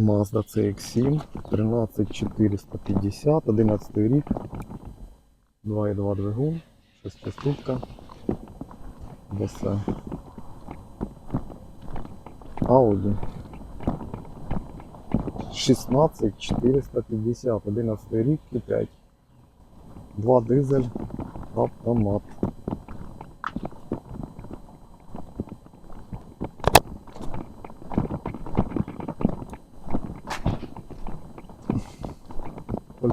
Mazda CX-7, 13450, 11 рік, 2.2 двигун, 6 ступка, все. Audi 16450, 11 рік, Q5. 2 дизель, автомат.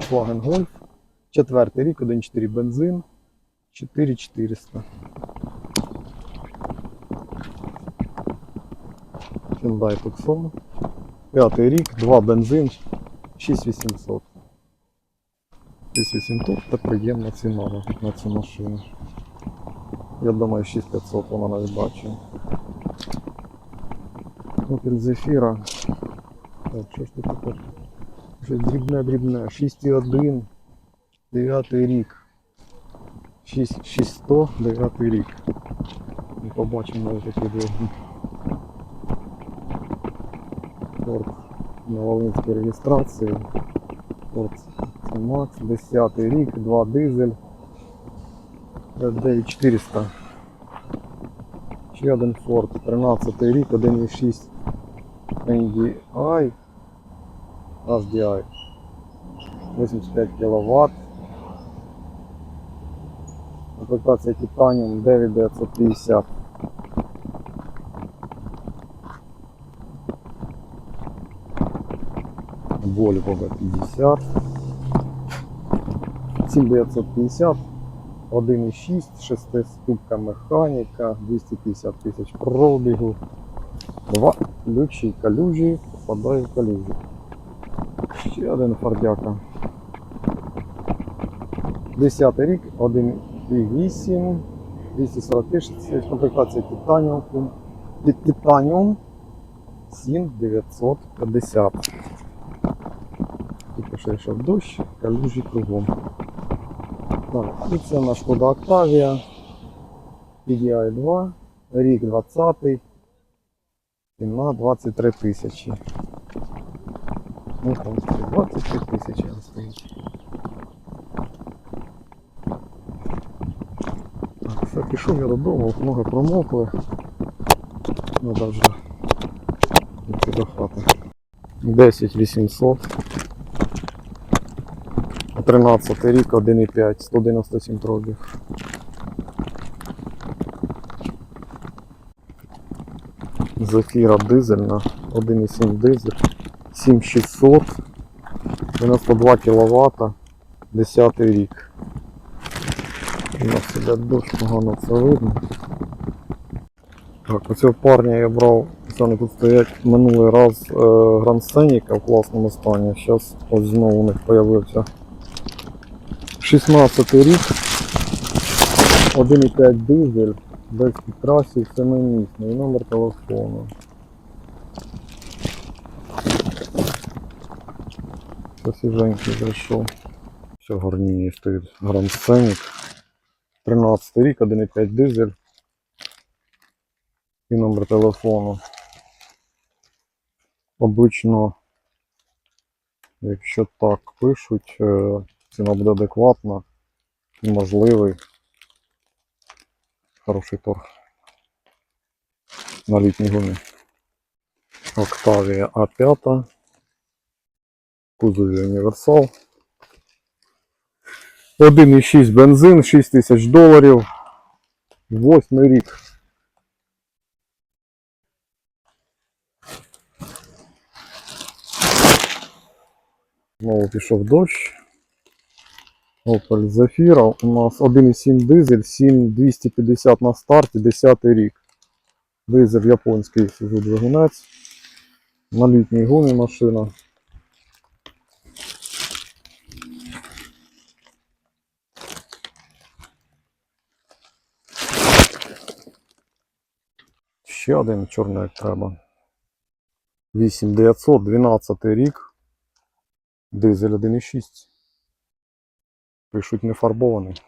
Volkswagen Golf. Четвертий рік, 1.4 бензин, 4400. Hyundai Tucson. П'ятий рік, 2 бензин, 6800. 6800 це приємна ціна на- цю машину. Я думаю, 6500 вона навіть бачить. Opel Zafira. Так, що ж тут тепер? Щось дрібне, дрібне. 6,1. 9 рік. 6, 600, 9 рік. Ми побачимо навіть такі двигун. Форд на Волинській реєстрації. Це Макс, 10 рік, 2 дизель. 9400. Ще один Ford, 13 рік, 1,6 NDI. HDI. 85 кВт. Комплектація Titanium 9950. Volvo V50. 7950. 1,6, 6 ступка механіка, 250 тисяч пробігу. Два ключі калюжі, попадає в калюжі. Ще один фордяка. 10 рік, 1,8, 240 тисяч, комплектація Ті- Titanium 7950. Тільки що йшов дощ, калюжі кругом. Так, і це наш Шкода Octavia, PDI 2, рік 20, ціна 23 тисячі. Ну там стоїть 23 тисячі він стоїть. Так, все, пішов я додому, ноги промокли. Надо вже йти до хати. 10 800. 13 рік, 1,5, 197 пробіг. Зафіра дизельна, 1,7 дизель, 7600, 92 кВт, 10 рік. У нас іде дощ, погано це видно. Так, оцього парня я брав, це вони тут стоять минулий раз е, Гранд Сеніка в класному стані. Зараз ось знову у них з'явився 16 рік, 1,5 дизель, без підкрасів, семимісний, номер телефону. Це свіженький зайшов. Все гарніє стоїть Гранд Сценік. 13 рік, 1,5 дизель. І номер телефону. Обично, якщо так пишуть, е, ціна буде адекватна і можливий. Хороший торг. На літній гумі. Octavia A5. Кузові універсал. 1,6 бензин, 6 тисяч доларів. Восьмий рік. Знову пішов дощ. Opel Zafira. У нас 1,7 дизель, 7250 на старті, 10 рік. Дизель японський двигунець. На літній гумі машина. Ще один чорний як треба. 8900, 12 рік. Дизель 1,6. Пишуть не фарбований.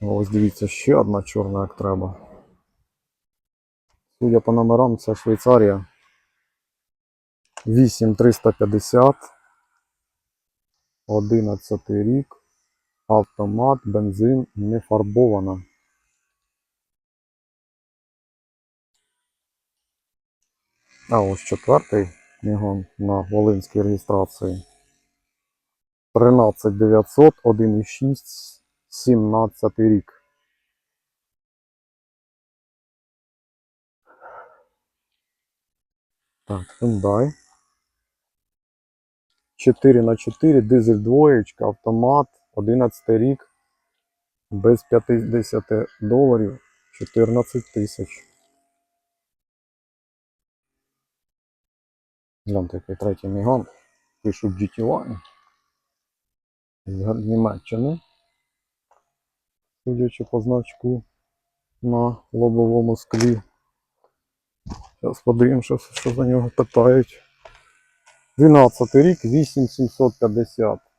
Ось дивіться, ще одна чорна як треба. Судя по номерам, це Швейцарія. 8350. 11 рік. Автомат, бензин, не фарбована. А ось четвертий мігон на Волинській реєстрації. 13900, 1,6, 17 рік. Так, Hyundai. 4 на 4 дизель двоєчка, автомат, 11 рік, без 50 доларів, 14 тисяч. Гляньте, який третій міган. Пишуть GT З Німеччини. Судячи по значку на лобовому склі. Зараз подивимося, що за нього питають. 12 рік, 8750.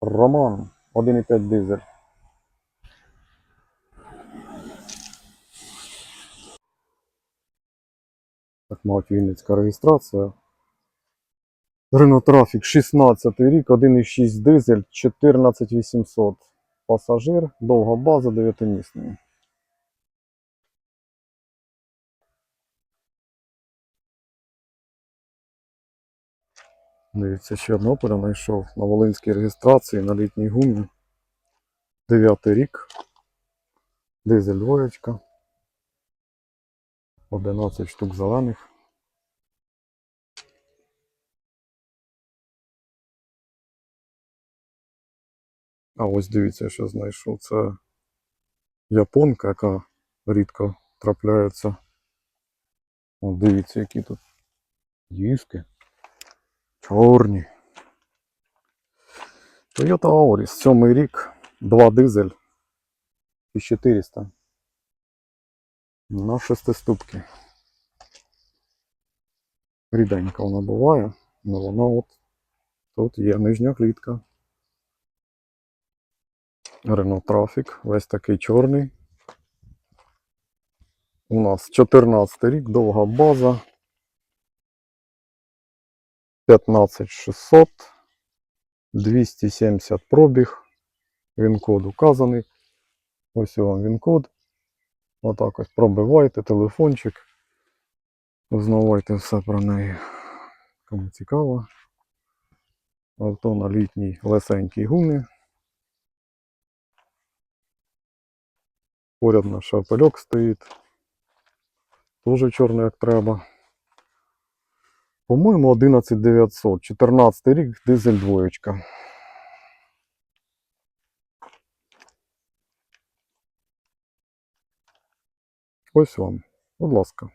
Роман, 1,5 дизель. Так, мабуть, Вінницька реєстрація. Ренотрафік Traffic, 16 рік, 1,6 дизель, 14800. Пасажир, довга база, 9-місний. Дивіться, ще одного перенайшов на Волинській реєстрації на літній гумі. 9 рік. Дизель двоєчка. 11 штук зелених. А ось дивіться, що знайшов. Це японка, яка рідко трапляється. О, дивіться, які тут диски. Чорні. Toyota Auris, сьомий рік, 2 дизель, 1400. На шестиступки. Ріденька вона буває, але вона от тут є нижня клітка. Renault Traffic, весь такий чорний. У нас 14 рік, довга база. 15600. 270 пробіг. Він-код указаний. Ось вам він-код. Отак ось пробивайте телефончик. Узнавайте все про неї. Кому цікаво. Авто на літній лесенькій гумі. Поряд наш шапельок стоїть. Тоже чорний як треба. По-моєму, 11900. 14 рік, дизель двоєчка. Ось вам, будь ласка.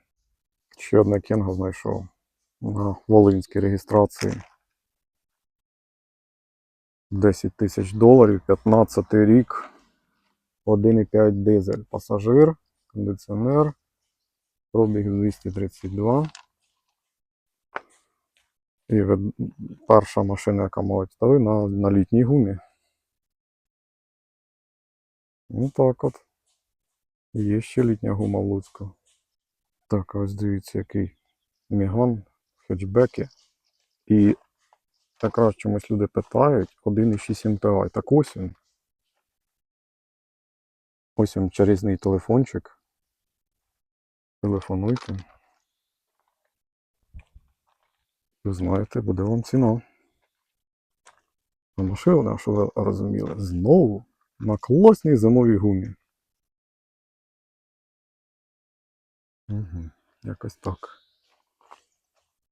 Ще одне кенго знайшов на Волинській реєстрації. 10 тисяч доларів, 15 рік, 1,5 дизель. Пасажир, кондиціонер, пробіг 232. І перша машина, яка мабуть стали на, на літній гумі. Ну так от. Є ще літня гума в Луцьку. Так, ось дивіться, який міган в хетчбекі. І якраз чомусь люди питають 1,6 MPI. Так ось він. Ось він чарізний телефончик. Телефонуйте. Ви знаєте, буде вам ціна. Машина, що ви розуміли, знову на класній зимовій гумі. Угу. Якось так.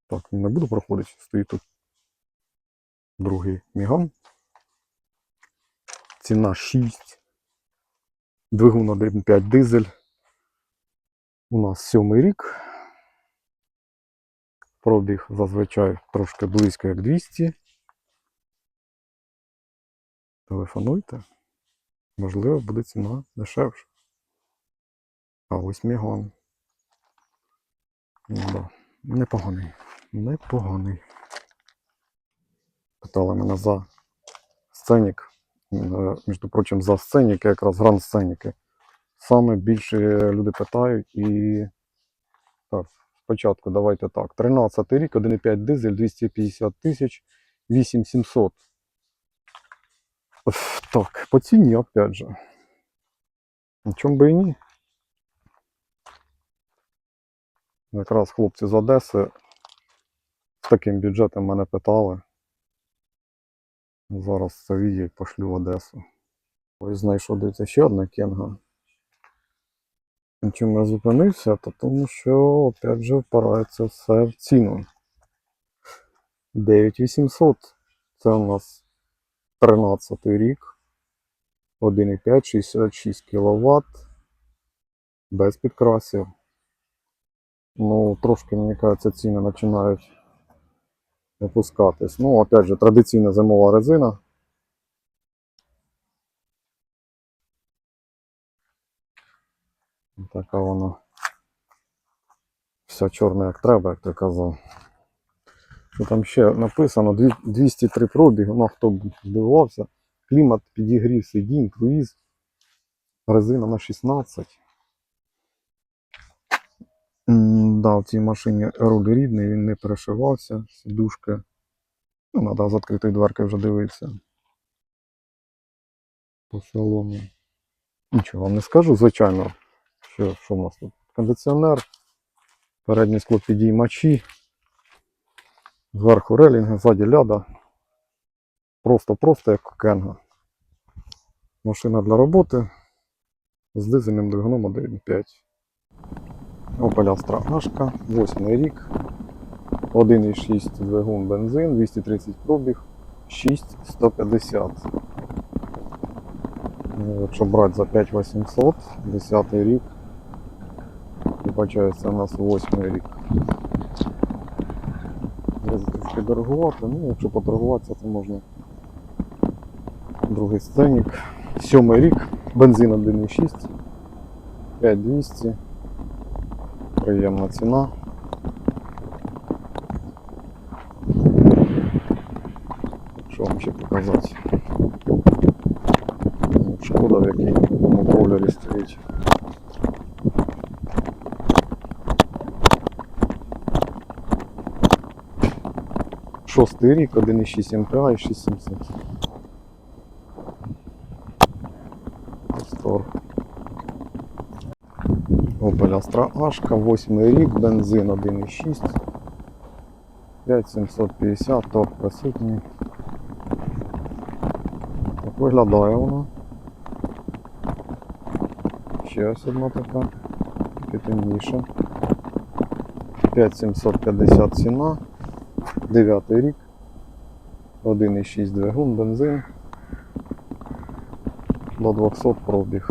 Так, не буду проходити. Стоїть тут другий міган. Ціна 6. Двигун 1.5 дизель. У нас сьомий рік. Пробіг зазвичай трошки близько як 200. Телефонуйте. Можливо, буде ціна дешевша. А ось міган. Ну, да. Непоганий. Непоганий. Питали мене за сценік. Е, Між прочим, за сценіки, якраз гранд сценіки. саме більше люди питають і. Так, спочатку давайте так. 13 рік, 1,5 дизель, 250 тисяч, 8700. Так, по ціні, опять же. На чому би і ні. Якраз хлопці з Одеси з таким бюджетом мене питали. Зараз це відео пошлю в Одесу. Ось знайшов дивіться ще одна кенга. Чому я зупинився, то тому що опять же впирається все в ціну. 9800. Це у нас 13 рік. 1,5, 66 кВт. Без підкрасів. Ну, трошки, мені кажеться, ціни починають опускатись. Ну, опять же, традиційна зимова резина. Така вона. Вся чорна як треба, як ти казав. Що там ще написано 203 пробігу, ну хто б здивувався. Клімат підігрів сидінь, круїз. Резина на 16. М, Да, в цій машині руль рідний, він не перешивався, сидушки. Ну, треба з відкритої дверки вже дивитися. По салону. Нічого вам не скажу, звичайно. Що, що в нас тут? Кондиціонер, переднє скло підіймачі, зверху релінги, ззаді ляда. Просто-просто як кенга. Машина для роботи з дизельним двигуном 1.5. Opel Astra Ашка, 8 рік, 1,6 двигун бензин, 230 пробіг, 6150. Ну, Якщо брати за 5800, 10 рік, вибачається у нас 8 рік. Трішки дорогувати, ну якщо поторгуватися, то можна. Другий сценік. Сьомий рік, бензин 1,6, 5200. Приємна ціна. Що вам ще показати? Ну, Шкода, в якому стоїть. Шостий рік, 1,6 МПА і 6700. Стор. Opel Astra Ашка, 8 рік, бензин 1,6. 5750, торг присутній. Так виглядає вона. Ще ось одна така. Темніша. 5750 ціна. 9 рік. 1,6 двигун, бензин. До 200 пробіг.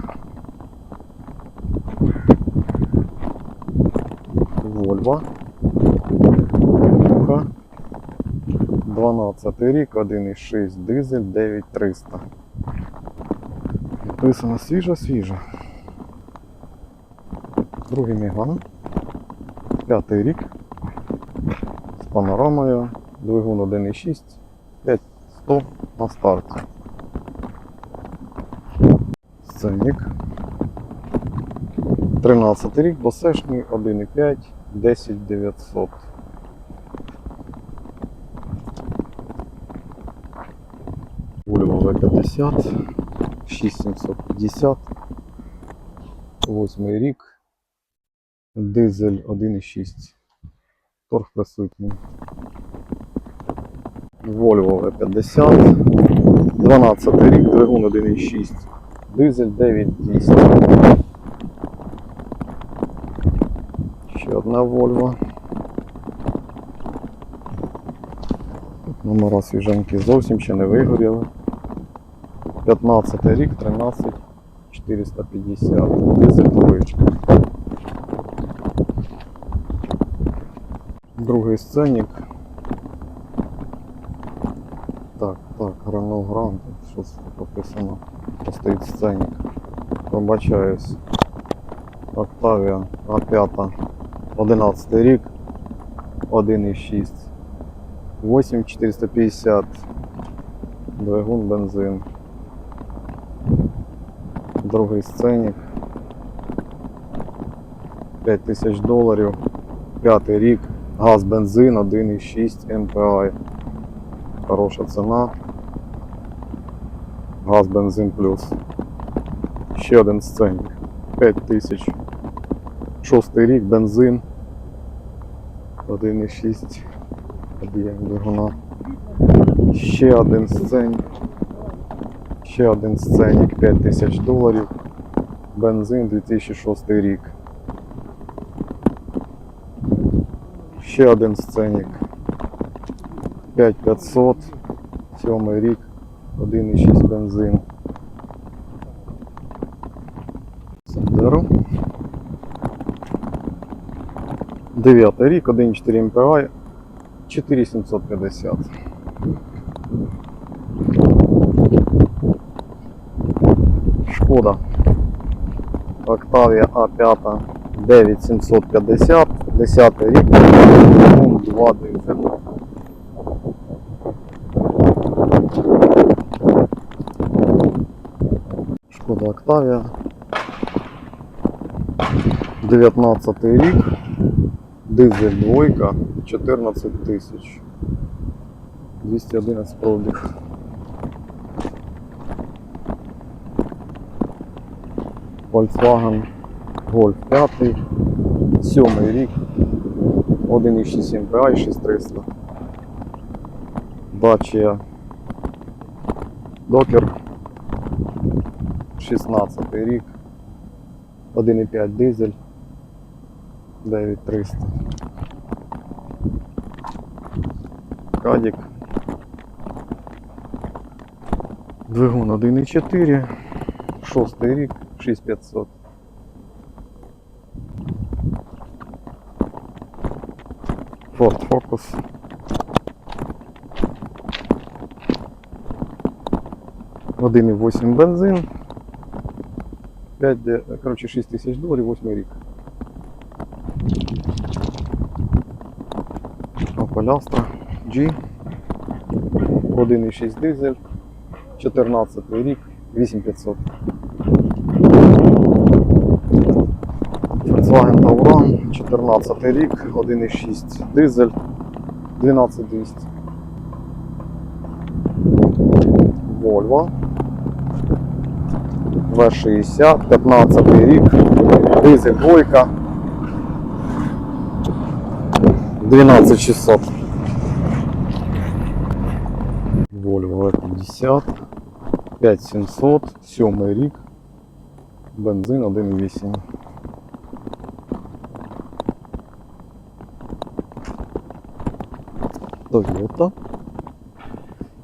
Вольво. Муха. 12 рік, 1,6 дизель, 9300. Написано свіжа, свіжа. Другий Міган. П'ятий рік. З панорамою. Двигун 1,6. 5100 на старті. Сценник. 13 рік, босешний, 1,5, 10900. Volvo V50, 6750, 8 рік, дизель 1,6. Торг присутній. Volvo V50, 12 рік, двигун 1,6, дизель 9200. Ще одна Volvo. Номера свіженькі зовсім ще не вигоріли. 15 рік, 13 450. Дизель двоєчка. Другий сценік. Так, так, гранограм, тут щось написано. Стоїть сценік. Пробачаюсь. Octavia А5. 11 рік. 1,6. 8450. Двигун бензин. Другий сценік. 5 тисяч доларів. П'ятий рік. Газ, бензин 1,6 МПА. Хороша ціна. Газ, бензин плюс. Ще один сценник. 5 тисяч. Шостий рік, бензин. 1,6 об'єм двигуна. Ще один сценник. Ще один сценник 5 тисяч доларів. Бензин 2006 рік. Ще один сценник. 5500. Сьомий рік. 1,6 бензин. Сандеро. Дев'ятий рік, 1,4 МПА, 4750. Шкода. Октавія А5 9750, 10 рік, двигун 2 дизель. Шкода Октавія. 19 рік. Дизель двойка 14 тисяч. 211 пробіг. Volkswagen Golf 5. Сьомий рік. 1,6 MPI 6300. Dacia Docker 16 рік. 1,5 дизель 9300. Кадік. Двигун 1,4. Шостий рік 6500. Ford Focus. Один і 8 бензин. 5, де- коротше 6 тисяч доларів, 8 рік. Astra G. 1,6 дизель. 14 рік, 8500. Tauran, 14 рік, 1,6 дизель, 12200. Volvo. V60, 15 рік, дизель двойка. 12600. Volvo V50, 5700, 7 рік, бензин 1,8. Toyota.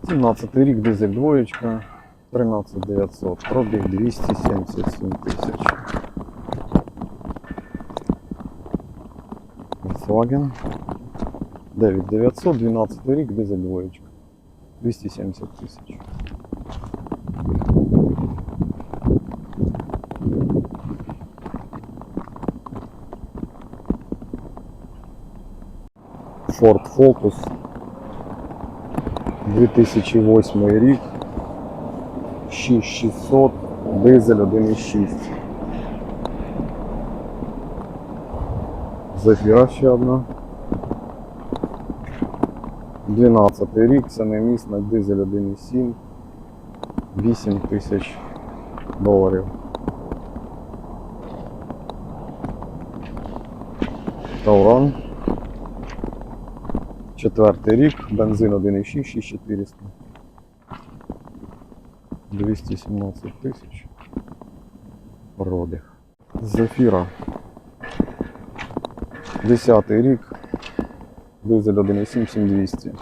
17 рік, дизель двоєчка, 13900, пробіг 277 тисяч. Volkswagen 9900, 12 рік, дизель двоєчка, 270 тисяч. Ford Focus 2008 рік. 6600 дизель 1,6 Зафіра ще одна. 12 рік, це не місна дизель 1,7 8 тисяч доларів. Тауран Четвертий рік, бензин 1,6, 6400. 217 тисяч. Пробіг. Зефіра. Десятий рік. Дизель 1,7, 7200.